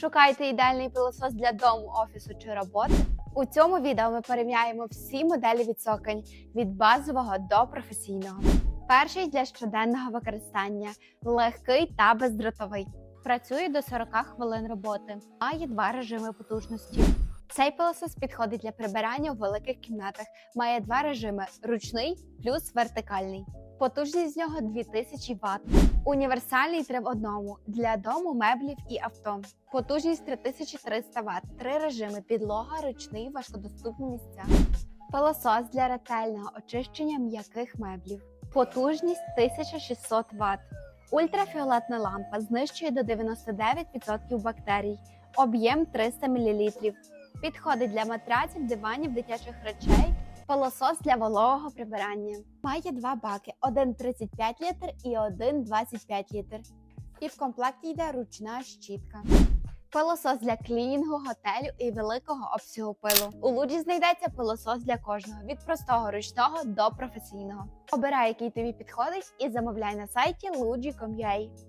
Шукайте ідеальний пилосос для дому, офісу чи роботи. У цьому відео ми порівняємо всі моделі відсокань від базового до професійного. Перший для щоденного використання легкий та бездротовий. Працює до 40 хвилин роботи. Має два режими потужності. Цей пилосос підходить для прибирання у великих кімнатах. Має два режими: ручний плюс вертикальний. Потужність з нього 2000 Вт. Універсальний 3 в одному для дому, меблів і авто. Потужність 3300 Вт. Три режими: підлога, ручний, важкодоступні місця. Пилосос для ретельного очищення м'яких меблів. Потужність 1600 Вт. Ультрафіолетна лампа знищує до 99% бактерій. Об'єм 300 мл. Підходить для матраців, диванів, дитячих речей. Пилосос для вологого прибирання. Має два баки: один 35 літр і один 25 літр. І в комплекті йде ручна щітка. Пилосос для клінінгу, готелю і великого обсягу пилу. У луджі знайдеться пилосос для кожного від простого ручного до професійного. Обирай, який тобі підходить, і замовляй на сайті luji.com.ua.